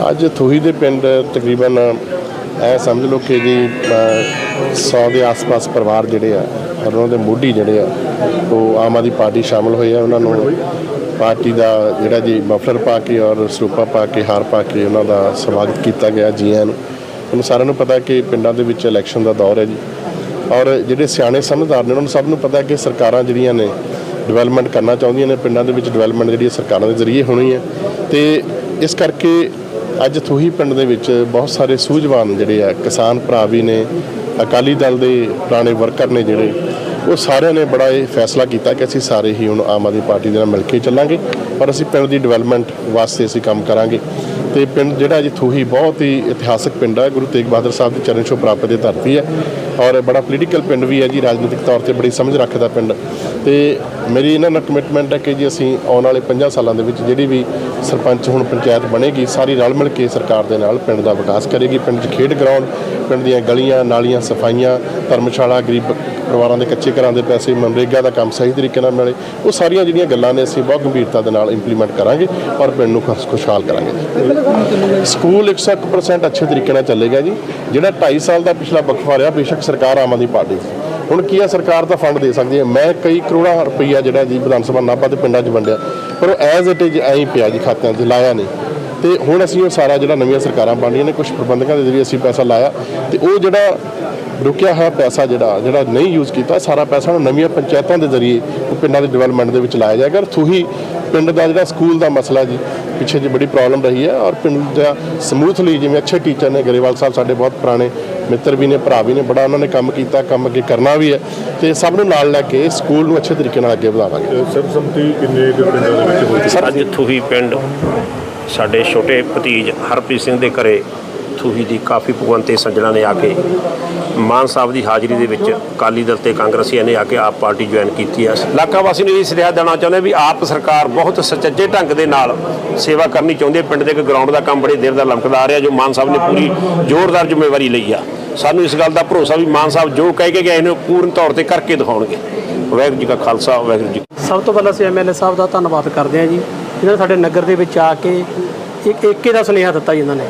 ਅੱਜ ਥੂਹੀ ਦੇ ਪਿੰਡ ਤਕਰੀਬਨ ਐ ਸਮਝ ਲਓ ਕਿ ਜੀ 100 ਦੇ ਆਸ-ਪਾਸ ਪਰਿਵਾਰ ਜਿਹੜੇ ਆ ਔਰ ਉਹਨਾਂ ਦੇ ਮੋਢੀ ਜਿਹੜੇ ਆ, ਉਹ ਆਮ ਆਦਮੀ ਪਾਰਟੀ ਸ਼ਾਮਲ ਹੋਏ ਆ, ਉਹਨਾਂ ਨੂੰ ਪਾਰਟੀ ਦਾ ਜਿਹੜਾ ਜੀ ਮਫਲਰ ਪਾ ਕੇ ਔਰ ਸਰੂਪਾ ਪਾ ਕੇ, ਹਾਰ ਪਾ ਕੇ ਉਹਨਾਂ ਦਾ ਸਵਾਗਤ ਕੀਤਾ ਗਿਆ ਜੀ ਆਇਆਂ ਨੂੰ ਤੁਹਾਨੂੰ ਸਾਰਿਆਂ ਨੂੰ ਪਤਾ ਕਿ ਪਿੰਡਾਂ ਦੇ ਵਿੱਚ ਇਲੈਕਸ਼ਨ ਦਾ ਦੌਰ ਹੈ ਜੀ। ਔਰ ਜਿਹੜੇ ਸਿਆਣੇ ਸਮਝਦਾਰ ਨੇ, ਉਹਨਾਂ ਨੂੰ ਸਭ ਨੂੰ ਪਤਾ ਕਿ ਸਰਕਾਰਾਂ ਜਿਹੜੀਆਂ ਨੇ ਡਿਵੈਲਪਮੈਂਟ ਕਰਨਾ ਚਾਹੁੰਦੀਆਂ ਨੇ, ਪਿੰਡਾਂ ਦੇ ਵਿੱਚ ਡਿਵੈਲਪਮੈਂਟ ਜਿਹੜੀ ਸਰਕਾਰਾਂ ਦੇ ਜ਼ਰੀਏ ਹੋਣੀ ਹੈ। ਤੇ ਇਸ ਕਰਕੇ ਅੱਜ ਥੂਹੀ ਪਿੰਡ ਦੇ ਵਿੱਚ ਬਹੁਤ ਸਾਰੇ ਸੂਝਵਾਨ ਜਿਹੜੇ ਆ, ਕਿਸਾਨ ਭਰਾ ਵੀ ਨੇ, ਅਕਾਲੀ ਦਲ ਦੇ ਪੁਰਾਣੇ ਵਰਕਰ ਨੇ ਜਿਹੜੇ, ਉਹ ਸਾਰਿਆਂ ਨੇ ਬੜਾ ਇਹ ਫੈਸਲਾ ਕੀਤਾ ਕਿ ਅਸੀਂ ਸਾਰੇ ਹੀ ਹੁਣ ਆਮ ਆਦਮੀ ਪਾਰਟੀ ਦੇ ਨਾਲ ਮਿਲ ਕੇ ਚੱਲਾਂਗੇ ਔਰ ਅਸੀਂ ਪਿੰਡ ਦੀ ਡਿਵੈਲਪਮੈਂਟ ਵਾਸਤੇ ਅਸੀਂ ਕੰਮ ਕਰਾਂਗੇ। ਤੇ ਪਿੰਡ ਜਿਹੜਾ ਜੀ ਥੂਹੀ ਬਹੁਤ ਹੀ ਇਤਿਹਾਸਕ ਪਿੰਡ ਹੈ, ਗੁਰੂ ਤੇਗ ਬਹਾਦਰ ਸਾਹਿਬ ਦੀ ਚਰਨ ਛੋਹ ਪ੍ਰਾਪਤ ਦੀ ਧਰਤੀ ਹੈ ਔਰ ਬੜਾ ਪੋਲੀਟੀਕਲ ਪਿੰਡ ਵੀ ਹੈ ਜੀ, ਰਾਜਨੀਤਿਕ ਤੌਰ ਤੇ ਬੜੀ ਸਮਝ ਰੱਖਦਾ ਪਿੰਡ। ਤੇ ਮੇਰੀ ਇਹਨਾਂ ਨਾਲ ਕਮਿਟਮੈਂਟ ਹੈ ਕਿ ਜੀ ਅਸੀਂ ਆਉਣ ਵਾਲੇ 50 ਸਾਲਾਂ ਦੇ ਵਿੱਚ ਜਿਹੜੀ ਵੀ ਸਰਪੰਚ ਹੁਣ ਪੰਚਾਇਤ ਬਣੇਗੀ, ਸਾਰੀ ਰਲ ਮਿਲ ਕੇ ਸਰਕਾਰ ਦੇ ਨਾਲ ਪਿੰਡ ਦਾ ਵਿਕਾਸ ਕਰੇਗੀ। ਪਿੰਡ 'ਚ ਖੇਡ ਗਰਾਊਂਡ, ਪਿੰਡ ਦੀਆਂ ਗਲੀਆਂ, ਨਾਲੀਆਂ, ਸਫਾਈਆਂ, ਧਰਮਸ਼ਾਲਾ, ਗਰੀਬ ਪਰਿਵਾਰਾਂ ਦੇ ਕੱਚੇ ਘਰਾਂ ਦੇ ਪੈਸੇ, ਮਨਰੇਗਾ ਦਾ ਕੰਮ ਸਹੀ ਤਰੀਕੇ ਨਾਲ ਮਿਲੇ, ਉਹ ਸਾਰੀਆਂ ਜਿਹੜੀਆਂ ਗੱਲਾਂ ਨੇ ਅਸੀਂ ਬਹੁਤ ਗੰਭੀਰਤਾ ਦੇ ਨਾਲ ਇੰਪਲੀਮੈਂਟ ਕਰਾਂਗੇ ਔਰ ਪਿੰਡ ਨੂੰ ਖੁਸ਼- ਖੁਸ਼ਹਾਲ ਕਰਾਂਗੇ ਸਕੂਲ 101% ਅੱਛੇ ਤਰੀਕੇ ਨਾਲ ਚੱਲੇਗਾ ਜੀ। ਜਿਹੜਾ 2.5 ਸਾਲ ਦਾ ਪਿਛਲਾ ਵਕਫਾ ਰਿਹਾ ਬੇਸ਼ੱਕ ਸਰਕਾਰ ਆਮ ਆਦਮੀ ਪਾਰਟੀ ਹੁਣ ਕੀ ਆ, ਸਰਕਾਰ ਤਾਂ ਫੰਡ ਦੇ ਸਕਦੀ ਹੈ। ਮੈਂ ਕਈ ਕਰੋੜਾਂ ਰੁਪਈਆ ਜਿਹੜਾ ਜੀ ਵਿਧਾਨ ਸਭਾ ਨਾਭਾ ਤੇ ਪਿੰਡਾਂ 'ਚ ਵੰਡਿਆ, ਪਰ ਉਹ ਐਜ਼ ਇਟ ਇਜ਼ ਐਂ ਪਿਆ ਜੀ ਖਾਤਿਆਂ 'ਚ, ਲਾਇਆ ਨਹੀਂ। ਤੇ ਹੁਣ ਅਸੀਂ ਉਹ ਸਾਰਾ ਜਿਹੜਾ ਨਵੀਆਂ ਸਰਕਾਰਾਂ ਬਣੀਆਂ ਨੇ ਕੁਝ ਪ੍ਰਬੰਧਕਾਂ ਦੇ ਜ਼ਰੀਏ ਅਸੀਂ ਪੈਸਾ ਲਾਇਆ, ਤੇ ਉਹ ਜਿਹੜਾ ਰੁਕਿਆ ਹੋਇਆ ਪੈਸਾ ਜਿਹੜਾ ਜਿਹੜਾ ਨਹੀਂ ਯੂਜ਼ ਕੀਤਾ ਸਾਰਾ ਪੈਸਾ ਹੁਣ ਨਵੀਆਂ ਪੰਚਾਇਤਾਂ ਦੇ ਜ਼ਰੀਏ ਉਹ ਪਿੰਡਾਂ ਦੀ ਡਿਵੈਲਪਮੈਂਟ ਦੇ ਵਿੱਚ ਲਾਇਆ ਜਾਏਗਾ ਔਰ ਥੂਹੀ ਪਿੰਡ ਦਾ ਜਿਹੜਾ ਸਕੂਲ ਦਾ ਮਸਲਾ ਜੀ ਪਿੱਛੇ ਜੀ ਬੜੀ ਪ੍ਰੋਬਲਮ ਰਹੀ ਹੈ ਔਰ ਪਿੰਡ ਦਾ ਸਮੂਥਲੀ ਜਿਵੇਂ ਅੱਛੇ ਟੀਚਰ ਨੇ ਗਰੇਵਾਲ ਸਾਹਿਬ ਸਾਡੇ ਬਹੁਤ ਪੁਰਾਣੇ ਮਿੱਤਰ ਵੀ ਨੇ ਭਰਾ ਵੀ ਨੇ ਬੜਾ ਉਹਨਾਂ ਨੇ ਕੰਮ ਕੀਤਾ ਕੰਮ ਅੱਗੇ ਕਰਨਾ ਵੀ ਹੈ। ਤੇ ਸਭ ਨੂੰ ਨਾਲ ਲੈ ਕੇ ਸਕੂਲ ਨੂੰ ਅੱਛੇ ਤਰੀਕੇ ਨਾਲ ਅੱਗੇ ਵਧਾਵਾਂਗੇ। ਸਰਬਸੰਮਤੀ ਕਿੰਨੇ ਕੁ ਪਿੰਡਾਂ ਦੇ ਵਿੱਚ ਹੋਈ? ਅੱਜ ਥੂਹੀ ਪਿੰਡ ਸਾਡੇ ਛੋਟੇ ਭਤੀਜ ਹਰਪ੍ਰੀਤ ਸਿੰਘ ਦੇ ਘਰੇ ਥੂਹੀ ਦੀ ਕਾਫੀ ਭਗਵੰਤੇ ਸੱਜਣਾ ਨੇ ਆ ਕੇ ਮਾਨ ਸਾਹਿਬ ਦੀ ਹਾਜ਼ਰੀ ਦੇ ਵਿੱਚ ਅਕਾਲੀ ਦਲ ਤੇ ਕਾਂਗਰਸੀਆਂ ਨੇ ਆ ਕੇ ਆਪ ਪਾਰਟੀ ਜੁਆਇਨ ਕੀਤੀ ਹੈ। ਇਲਾਕਾ ਵਾਸੀ ਨੂੰ ਇਹ ਸੁਨੇਹਾ ਦੇਣਾ ਚਾਹੁੰਦੇ ਵੀ ਆਪ ਸਰਕਾਰ ਬਹੁਤ ਸੁਚੱਜੇ ਢੰਗ ਦੇ ਨਾਲ ਸੇਵਾ ਕਰਨੀ ਚਾਹੁੰਦੀ ਹੈ। ਪਿੰਡ ਦੇ ਇੱਕ ਗਰਾਊਂਡ ਦਾ ਕੰਮ ਬੜੇ ਦੇਰ ਦਾ ਲਮਕਦਾ ਆ ਰਿਹਾ, ਜੋ ਮਾਨ ਸਾਹਿਬ ਨੇ ਪੂਰੀ ਜ਼ੋਰਦਾਰ ਜ਼ਿੰਮੇਵਾਰੀ ਲਈ ਆ। ਸਾਨੂੰ ਇਸ ਗੱਲ ਦਾ ਭਰੋਸਾ ਵੀ ਮਾਨ ਸਾਹਿਬ ਜੋ ਕਹਿ ਕੇ ਗਏ ਨੇ ਪੂਰਨ ਤੌਰ ਤੇ ਕਰਕੇ ਦਿਖਾਉਣਗੇ। ਵਾਹਿਗੁਰੂ ਜੀ ਕਾ ਖਾਲਸਾ, ਵਾਹਿਗੁਰੂ ਜੀ ਸਭ ਤੋਂ ਪਹਿਲਾਂ ਅਸੀਂ ਐਮਐਲਏ ਸਾਹਿਬ ਦਾ ਧੰਨਵਾਦ ਕਰਦੇ ਹਾਂ ਜੀ। ਇਹਨਾਂ ਨੇ ਸਾਡੇ ਨਗਰ ਦੇ ਵਿੱਚ ਆ ਕੇ ਇੱਕ ਏਕੇ ਦਾ ਸੁਨੇਹਾ ਦਿੱਤਾ ਜੀ ਇਹਨਾਂ ਨੇ।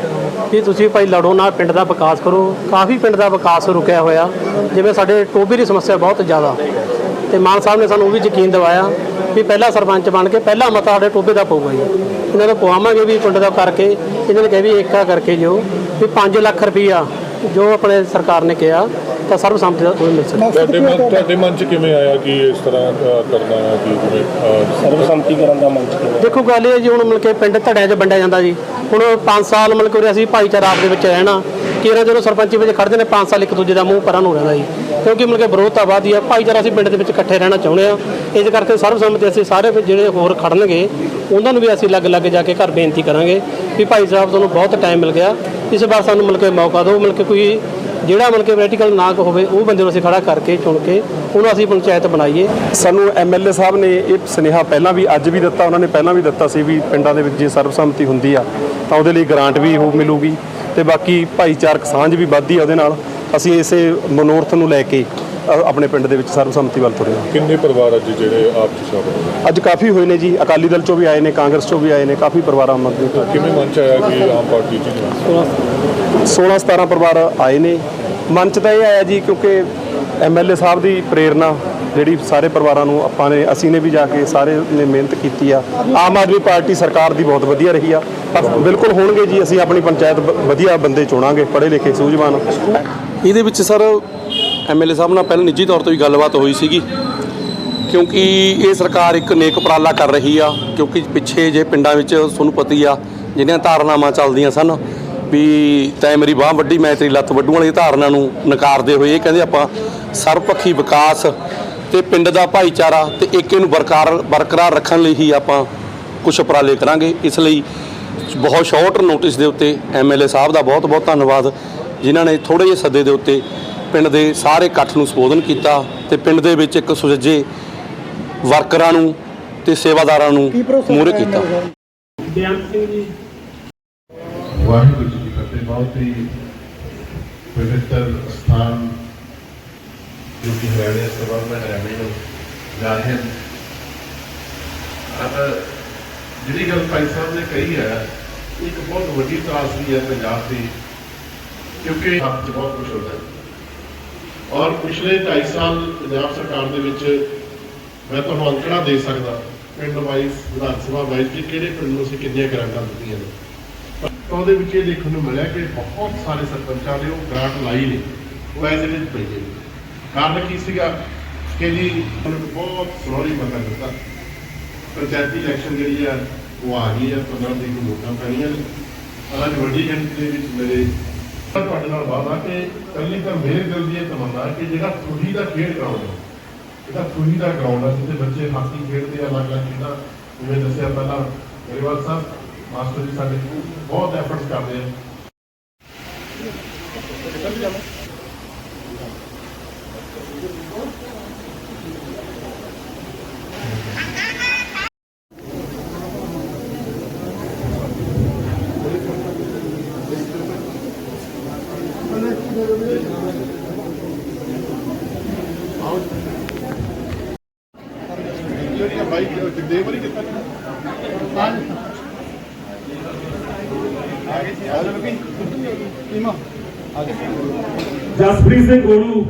ਵੀ ਤੁਸੀਂ ਭਾਈ ਲੜੋ ਨਾ, ਪਿੰਡ ਦਾ ਵਿਕਾਸ ਕਰੋ। ਕਾਫੀ ਪਿੰਡ ਦਾ ਵਿਕਾਸ ਰੁਕਿਆ ਹੋਇਆ। ਜਿਵੇਂ ਸਾਡੇ ਟੋਬੇ ਦੀ ਸਮੱਸਿਆ ਬਹੁਤ ਜ਼ਿਆਦਾ। ਤੇ ਮਾਨ ਸਾਹਿਬ ਨੇ ਸਾਨੂੰ ਉਹ ਵੀ ਯਕੀਨ ਦਿਵਾਇਆ ਵੀ ਪਹਿਲਾ ਸਰਪੰਚ ਬਣ ਕੇ ਪਹਿਲਾ ਮਤਾ ਸਾਡੇ ਟੋਬੇ ਦਾ ਪਊਗਾ ਜੀ। ਇਹਨਾਂ ਦਾ ਪਵਾਵਾਂਗੇ ਵੀ ਪਿੰਡ ਦਾ ਕਰਕੇ, ਇਹਨਾਂ ਨੇ ਕਿਹਾ ਵੀ ਏਕਾ ਕਰਕੇ ਜੋ ਵੀ 5 ਲੱਖ ਰੁਪਈਆ ਜੋ ਆਪਣੇ ਸਰਕਾਰ ਨੇ ਕਿਹਾ ਤਾਂ ਸਰਬਸੰਮਤੀ ਦਾ ਉਹ ਮਿਲ ਸਕਦਾ। ਤੁਹਾਡੇ ਮਨ ਤੁਹਾਡੇ ਮਨ ਚ ਕਿਵੇਂ ਆਇਆ ਕਿ ਇਸ ਤਰ੍ਹਾਂ ਅ, ਕਰਨਾ ਹੈ ਕਿ ਜਿਵੇਂ ਅ, ਸਰਬਸੰਮਤੀ ਕਰਨ ਦਾ ਮੰਚ ਦੇਖੋ ਗੱਲ ਇਹ ਹੈ ਜੀ ਹੁਣ ਮਿਲ ਕੇ ਪਿੰਡ ਧੜਿਆਂ 'ਚ ਵੰਡਿਆ ਜਾਂਦਾ ਜੀ। ਹੁਣ 5 ਸਾਲ ਮਿਲ ਕੇ ਉਰੇ ਅਸੀਂ ਭਾਈਚਾਰਾ ਆਪ ਦੇ ਵਿੱਚ ਰਹਿਣਾ। ਕਿ ਇਹਨਾਂ ਜਦੋਂ ਸਰਪੰਚੀ ਵਿੱਚ ਖੜਦੇ ਨੇ 5 ਸਾਲ ਇੱਕ ਦੂਜੇ ਦਾ ਮੂੰਹ ਪਰਾਂ ਨੂੰ ਰਹਿੰਦਾ ਜੀ। ਕਿਉਂਕਿ ਮਿਲ ਕੇ ਵਿਰੋਧਤਾ ਵਧਦੀ ਆ। ਭਾਈਚਾਰਾ ਅਸੀਂ ਪਿੰਡ ਦੇ ਵਿੱਚ ਇਕੱਠੇ ਰਹਿਣਾ ਚਾਹੁੰਦੇ ਆ ਇਸ ਕਰਕੇ ਸਰਬਸੰਮਤੀ ਅਸੀਂ ਸਾਰੇ ਵੀ ਜਿਹੜੇ ਹੋਰ ਖੜਨਗੇ ਉਹਨਾਂ ਨੂੰ ਵੀ ਅਸੀਂ ਲੱਗ ਲੱਗ ਜਾ ਕੇ ਘਰ ਬੇਨਤੀ ਕਰਾਂਗੇ ਵੀ ਭਾਈ ਸਾਹਿਬ ਤੁਹਾਨੂੰ ਬਹੁਤ ਟਾਈਮ ਮਿਲ ਗਿਆ। ਇਸ ਵਾਰ ਸਾਨੂੰ ਮਿਲ ਕੇ ਮੌਕਾ ਦਿਓ। ਮਿਲ ਕੇ ਕੋਈ ਜਿਹੜਾ ਮਤਲਬ ਕਿ ਪ੍ਰੈਕਟੀਕਲ ਨਾ ਹੋਵੇ, ਉਹ ਬੰਦੇ ਨੂੰ ਅਸੀਂ ਖੜਾ ਕਰਕੇ ਚੁਣ ਕੇ ਉਹਨੂੰ ਅਸੀਂ ਪੰਚਾਇਤ ਬਣਾਈਏ। ਸਾਨੂੰ ਐਮਐਲਏ ਸਾਹਿਬ ਨੇ ਇਹ ਸੁਨੇਹਾ ਪਹਿਲਾਂ ਵੀ, ਅੱਜ ਵੀ ਦਿੱਤਾ, ਉਹਨਾਂ ਨੇ ਪਹਿਲਾਂ ਵੀ ਦਿੱਤਾ ਸੀ ਵੀ ਪਿੰਡਾਂ ਦੇ ਵਿੱਚ ਜੇ ਸਰਬਸੰਮਤੀ ਹੁੰਦੀ ਆ, ਤਾਂ ਉਹਦੇ ਲਈ ਗ੍ਰਾਂਟ ਵੀ ਹੋ ਮਿਲੂਗੀ। ਤੇ ਬਾਕੀ ਭਾਈਚਾਰਕ ਸਾਂਝ ਵੀ ਵੱਧਦੀ ਆ ਉਹਦੇ ਨਾਲ। ਅਸੀਂ ਇਸੇ ਮਨੋਰਥ ਨੂੰ ਲੈ ਕੇ ਆਪਣੇ ਪਿੰਡ ਦੇ ਵਿੱਚ ਸਰਬਸੰਮਤੀ ਵੱਲ ਤੁਰੇ ਹਾਂ। ਕਿੰਨੇ ਪਰਿਵਾਰ ਅੱਜ ਜਿਹੜੇ ਆਪ ਚ ਸ਼ਾਮਲ ਹੋਏ? ਅੱਜ ਕਾਫੀ ਹੋਏ ਨੇ ਜੀ ਅਕਾਲੀ ਦਲ ਚੋਂ ਵੀ ਆਏ ਨੇ ਕਾਂਗਰਸ ਚੋਂ ਵੀ ਆਏ ਨੇ ਕਾਫੀ ਪਰਿਵਾਰ ਆਮ ਆਦਮੀ ਕਿਵੇਂ ਮਨ ਚ ਆਇਆ ਕਿ ਆਮ ਪਾਰਟੀ ਚ ਨੇ 16 17 ਪਰਿਵਾਰ ਆਏ ਨੇ। ਮਨ ਚ ਤਾਂ ਇਹ ਆਇਆ ਜੀ ਕਿਉਂਕਿ ਐਮਐਲਏ ਸਾਹਿਬ ਦੀ ਪ੍ਰੇਰਣਾ ਜਿਹੜੀ ਸਾਰੇ ਪਰਿਵਾਰਾਂ ਨੂੰ ਆਪਾਂ ਨੇ ਅਸੀਂ ਨੇ ਵੀ ਜਾ ਕੇ ਸਾਰੇ ਨੇ ਮਿਹਨਤ ਕੀਤੀ ਆ। ਆਮ ਆਦਮੀ ਪਾਰਟੀ ਸਰਕਾਰ ਦੀ ਬਹੁਤ ਵਧੀਆ ਰਹੀ ਆ। ਪਰ ਬਿਲਕੁਲ ਹੋਣਗੇ ਜੀ ਅਸੀਂ ਆਪਣੀ ਪੰਚਾਇਤ ਵਧੀਆ ਬੰਦੇ ਚੁਣਾਂਗੇ ਪੜ੍ਹੇ ਲਿਖੇ ਸੂਝਵਾਨ। ਇਹਦੇ ਵਿੱਚ ਸਰ ਐਮਐਲਏ ਸਾਹਿਬ ਨਾਲ ਪਹਿਲਾਂ ਨਿੱਜੀ ਤੌਰ ਤੇ ਵੀ ਗੱਲਬਾਤ ਹੋਈ ਸੀਗੀ, ਕਿਉਂਕਿ ਇਹ ਸਰਕਾਰ ਇੱਕ ਨੇਕ ਉਪਰਾਲਾ ਕਰ ਰਹੀ ਆ, ਕਿਉਂਕਿ ਪਿੱਛੇ ਜੇ ਪਿੰਡਾਂ ਵਿੱਚ ਤੁਹਾਨੂੰ ਪਤੀ ਆ ਜਿਹੜੀਆਂ ਧਾਰਨਾਵਾਂ ਚੱਲਦੀਆਂ ਸਨ, ਵੀ ਤੈ ਮੇਰੀ ਬਾਹ ਵੱਡੀ ਮੈਂ ਤੇਰੀ ਲੱਤ ਵੱਢੂ ਵਾਲੀ ਧਾਰਨਾ ਨੂੰ ਨਕਾਰਦੇ ਹੋਏ ਇਹ ਕਹਿੰਦੇ ਆਪਾਂ ਸਰਬਪੱਖੀ ਵਿਕਾਸ ਤੇ ਪਿੰਡ ਦਾ ਭਾਈਚਾਰਾ ਤੇ ਏਕੇ ਨੂੰ ਬਰਕਰਾਰ ਬਰਕਰਾਰ ਰੱਖਣ ਲਈ ਹੀ ਆਪਾਂ ਕੁਝ ਉਪਰਾਲੇ ਕਰਾਂਗੇ। ਇਸ ਲਈ ਬਹੁਤ ਸ਼ਾਰਟ ਨੋਟਿਸ ਦੇ ਉੱਤੇ ਐਮਐਲਏ ਸਾਹਿਬ ਦਾ ਬਹੁਤ ਬਹੁਤ ਧੰਨਵਾਦ, ਜਿਨ੍ਹਾਂ ਨੇ ਥੋੜੇ ਜਿਹੇ ਸੱਦੇ ਦੇ ਉੱਤੇ ਪਿੰਡ ਦੇ ਸਾਰੇ ਇਕੱਠ ਨੂੰ ਸੰਬੋਧਨ ਕੀਤਾ ਤੇ ਪਿੰਡ ਦੇ ਵਿੱਚ ਇੱਕ ਸੁਜੱਜੇ ਵਰਕਰਾਂ ਨੂੰ ਤੇ ਸੇਵਾਦਾਰਾਂ ਨੂੰ ਮੂਹਰੇ ਕੀਤਾ। ਜਿਹੜੀ ਗੱਲ ਭਾਈ ਸਾਹਿਬ ਨੇ ਕਹੀ ਹੈ ਇੱਕ ਬਹੁਤ ਵੱਡੀ ਤਰਾਸਦੀ ਹੈ ਪੰਜਾਬ ਦੀ ਕਿਉਂਕਿ ਬਹੁਤ ਕੁਝ ਹੁੰਦਾ ਹੈ ਔਰ ਪਿਛਲੇ 2.5 ਸਾਲ ਪੰਜਾਬ ਸਰਕਾਰ ਦੇ ਵਿੱਚ ਮੈਂ ਤੁਹਾਨੂੰ ਅੰਕੜਾ ਦੇ ਸਕਦਾ ਪਿੰਡ ਵਾਈਜ਼, ਵਿਧਾਨ ਸਭਾ ਵਾਈਜ਼ ਕਿ ਕਿਹੜੇ ਪਿੰਡ ਨੂੰ ਅਸੀਂ ਕਿੰਨੀਆਂ ਗ੍ਰਾਂਟਾਂ ਦਿੱਤੀਆਂ ਨੇ। ਤਾਂ ਉਹਦੇ ਵਿੱਚ ਇਹ ਦੇਖਣ ਨੂੰ ਮਿਲਿਆ ਕਿ ਬਹੁਤ ਸਾਰੇ ਸਰਪੰਚਾਂ ਨੇ ਉਹ ਗ੍ਰਾਂਟ ਲਾਈ ਨੇ, ਉਹ ਐਜ਼ ਇਟ ਇਜ਼ ਪਈ ਹੈ। ਕਾਰਨ ਕੀ ਸੀਗਾ ਕਿ ਜੀ ਉਹਨਾਂ ਨੂੰ ਬਹੁਤ ਸਲੋਲੀ ਪਤਾ ਦਿੱਤਾ ਪੰਚਾਇਤੀ ਇਲੈਕਸ਼ਨ ਜਿਹੜੀ ਆ, ਉਹ ਆ ਗਈ ਆ 15 ਤਰੀਕ ਨੂੰ ਵੋਟਾਂ ਪੈਣੀਆਂ ਨੇ। ਅੱਜ ਵੱਡੀ ਗਿਣਤੀ ਦੇ ਵਿੱਚ ਮੇਰੇ ਤੁਹਾਡੇ ਨਾਲ ਵਾਦਾ ਕਿ ਪਹਿਲੀ ਤਾਂ ਮੇਰੇ ਦਿਲ ਦੀ ਇਹ ਤਮੰਨਾ ਕਿ ਜਿਹੜਾ ਖੁਸ਼ੀ ਦਾ ਖੇਡ ਗਰਾਊਂਡ ਜਿਹੜਾ ਖੁਸ਼ੀ ਦਾ ਗਰਾਊਂਡ ਹੈ, ਜਿੱਥੇ ਬੱਚੇ ਹਾਕੀ ਖੇਡਦੇ ਆ, ਅਲੱਗ-ਅਲੱਗ ਖੇਡਾਂ, ਜਿਵੇਂ ਦੱਸਿਆ ਪਹਿਲਾਂ ਗਰੇਵਾਲ ਸਾਹਿਬ, ਮਾਸਟਰ ਜੀ ਸਾਡੇ ਬਹੁਤ ਐਫਰਟਸ ਕਰਦੇ ਆ। ਜਿਹੜੀਆਂ ਬਾਈਕ ਕਿੰਨੇ ਵਾਰੀ ਕੀਤਾ ਜਸਪ੍ਰੀਤ ਸਿੰਘ ਗੋਲੂ।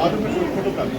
ਆਦਮ ਫੋਟੋ ਕਰ ਲਈ